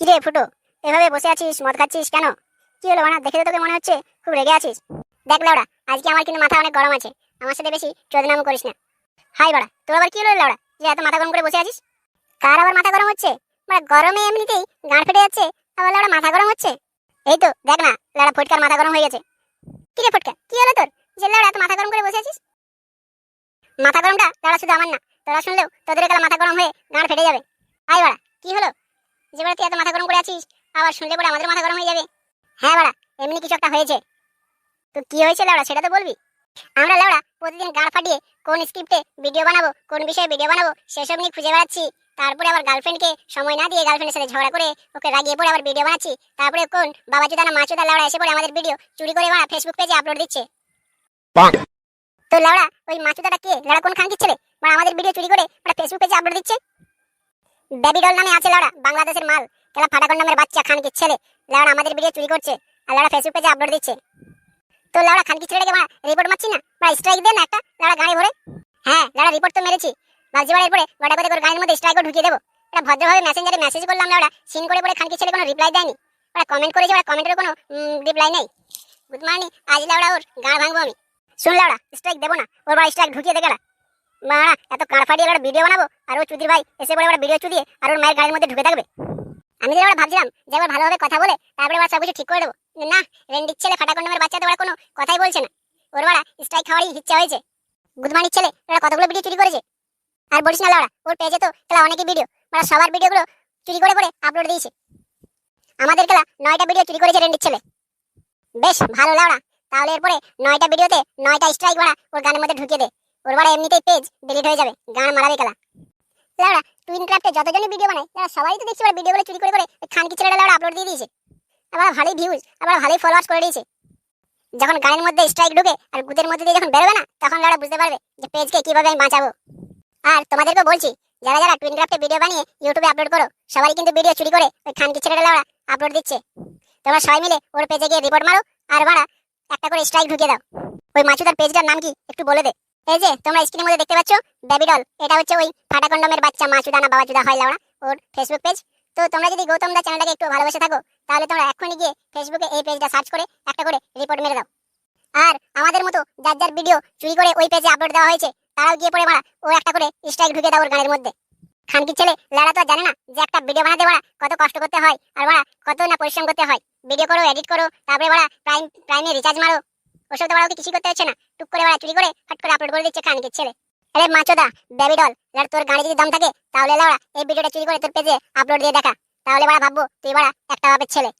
কিরে ফুটো, এভাবে বসে আছিস, মদ খাচ্ছিস কেন? কি হলো বানা দেখে তো তোকে মনে হচ্ছে খুব রেগে আছিস। দেখ লাউড়া, আজকে আমার কিন্তু মাথা অনেক গরম আছে, আমার সাথে বেশি চোদনাম করিস না। হাই বাড়া, তোর আবার কি হলো লাউড়া, যে এত মাথা গরম করে বসে আছিস? কার আবার মাথা গরম হচ্ছে? মানে গরমে এমনিতেই গাঁড় ফেটে যাচ্ছে, আবার লাউড়া মাথা গরম হচ্ছে? এই তো, দেখ না, লাউড়া ফুটকার মাথা গরম হয়ে গেছে। কি রে ফুটকা, কি হলো তোর? যে লাউড়া, এত মাথা গরম করে বসে আছিস? মাথা গরমটা, লাউড়া শুধু আমার না, তোরা শুনলেও তোদের কালা মাথা গরম হয়ে গাঁড় ফেটে যাবে। হাই বাড়া, কি হলো? যে বেড়া তুই এত মাথা গরম করে আছিস আবার শুনলে পরে আমাদের মাথা গরম হয়ে যাবে। হ্যাঁ বাড়া এমনি কিছু একটা হয়েছে। তো কি হয়েছে লাউড়া সেটা তো বলবি? আমরা লাউড়া প্রতিদিন গাড় ফাটিয়ে কোন স্ক্রিপ্টে ভিডিও বানাবো কোন বিষয়ে ভিডিও বানাবো সেসব নিয়ে খুঁজে বেড়াচ্ছি। তারপরে আবার গার্লফ্রেন্ডকে সময় না দিয়ে গার্লফ্রেন্ডের সাথে ঝগড়া করে ওকে রাগিয়ে পড়ে আবার ভিডিও বানাচ্ছি। তারপরে কোন বাবা চুদা না মা চুদা লাউড়া এসে পড়ে আমাদের ভিডিও চুরি করে বানা ফেসবুক পেজে আপলোড দিচ্ছে। তো লাউড়া ওই মাচুদাটা কে? লাউড়া কোন খানকির ছেলে? বা আমাদের ভিডিও চুরি করে ওরা ফেসবুক পেজে আপলোড দিচ্ছে? বেবি নামে আছে লাউড়া বাংলাদেশের মাল। খেলা ফাটাকন নামের বাচ্চা, খানকির ছেলে। লাউড়া আমাদের ভিডিও চুরি করছে আর লাউড়া ফেসবুক পেজে আপলোড দিচ্ছে। তো লাউড়া খানকির ছেলেটাকে রিপোর্ট মারছি না? বা স্ট্রাইক দেন একটা লাউড়া গাড়ি ভরে। হ্যাঁ লাউড়া রিপোর্ট তো মেরেছি। ভাবছি বাড়ির পরে গোটা করে করে গাড়ির মধ্যে স্ট্রাইকও ঢুকিয়ে দেবো। এটা ভদ্রভাবে মেসেঞ্জারে মেসেজ করলাম লাউড়া সিন করে পরে খানকির ছেলে কোনো রিপ্লাই দেয়নি। ওরা কমেন্ট করেছে, ওরা কমেন্টের কোনো রিপ্লাই নেই। গুড মর্নিং আজ লাউড়া ওর গাড় ভাঙবো আমি। শুন লাউড়া স্ট্রাইক দেবো না। ওর বাড়ি স্ট্রাইক ঢুকিয়ে দেখে মারা এত কাঁড় ফাটিয়ে একটা ভিডিও বানাবো, আর ও চুদির ভাই এসে পরে ওরা ভিডিও চুদিয়ে, আর ওর মায়ের গাড়ির মধ্যে ঢুকে থাকবে। আমি যে ওরা ভাবছিলাম যে একবার ভালোভাবে কথা বলে, তারপরে ওরা সব ঠিক করে দেবো। না, রেন্ডির ছেলে ফাটাকন নামের বাচ্চা তো কোনো কথাই বলছে না। ওর ওরা স্ট্রাইক খাওয়ারই ইচ্ছা হয়েছে। গুদমানির ছেলে, ওরা কতগুলো ভিডিও চুরি করেছে? আর বলিস না লাউড়া, ওর পেজে তো খেলা অনেকই ভিডিও ওরা সবার ভিডিওগুলো চুরি করে করে আপলোড দিয়েছে। আমাদের খেলা নয়টা ভিডিও চুরি করেছে রেন্ডির ছেলে। বেশ, ভালো লাউড়া। তাহলে এরপরে নয়টা ভিডিওতে নয়টা স্ট্রাইক বাড়া ওর গানের মধ্যে ঢুকিয়ে দে। ওর এমনিতেই পেজ ডিলিট হয়ে যাবে গান মারাবে খেলা লাউড়া টুইন ক্রাফটে যতজনই ভিডিও বানায় তারা সবাই তো দেখছি ওরা ভিডিওগুলো চুরি করে করে ওই খানকি ছেলেটা লাউড়া আপলোড দিয়ে দিয়েছে। আবার ভালোই ভিউজ আবার ভালোই ফলোয়ার্স করে দিয়েছে। যখন গানের মধ্যে স্ট্রাইক ঢুকে আর গুদের মধ্যে দিয়ে যখন বেরোবে না, তখন লাউড়া বুঝতে পারবে যে পেজকে কীভাবে আমি বাঁচাবো। আর তোমাদেরকে বলছি, যারা যারা টুইন ক্রাফটে ভিডিও বানিয়ে ইউটিউবে আপলোড করো, সবাই কিন্তু ভিডিও চুরি করে ওই খানকি ছেলেটা লাউড়া আপলোড দিচ্ছে। তোমরা সবাই মিলে ওর পেজে গিয়ে রিপোর্ট মারো, আর বাড়া একটা করে স্ট্রাইক ঢুকিয়ে দাও। ওই মাছুদার পেজটার নাম কি একটু বলে দে। এই যে, তোমরা স্ক্রিনের মধ্যে দেখতে পাচ্ছ? বেবিডল এটা হচ্ছে ওই ফাটাকন্ডমের বাচ্চা মাছুদা না বাবাচুদা হয় লাউড়া ওর ফেসবুক পেজ তো তোমরা যদি গৌতম দা চ্যানেলটাকে একটু ভালোবেসে থাকো, তাহলে তোমরা এখনই গিয়ে ফেসবুকে এই পেজটা সার্চ করে একটা করে রিপোর্ট মেরে দাও। আর আমাদের মতো যার যার ভিডিও চুরি করে ওই পেজে আপলোড দেওয়া হয়েছে, তারাও গিয়ে পড়ে মারা ও একটা করে স্ট্রাইক ঢুকে দাও ওর গানের মধ্যে। খানকি ছেলে লাড়া তো জানে না যে একটা ভিডিও বানাতে মারা কত কষ্ট করতে হয় আর মারা কত না পরিশ্রম করতে হয়। ভিডিও করো এডিট করো, তারপরে মারা প্রাইম প্রাইমে রিচার্জ মারো। ওসব তো মারা ওকে কিছু করতে হচ্ছে না। টুক করে মারা চুরি করে ফট করে আপলোড করে দিচ্ছে কানকে ছেলে আরে মাচোদা বেবি ডল লাড়া তোর গাড়ি যদি দাম থাকে, তাহলে লাড়া এই ভিডিওটা চুরি করে তোর পেজে আপলোড দিয়ে দেখা। তাহলে বাড়া ভাববো, তুই বাড়া একটা ভাবে ছেলে।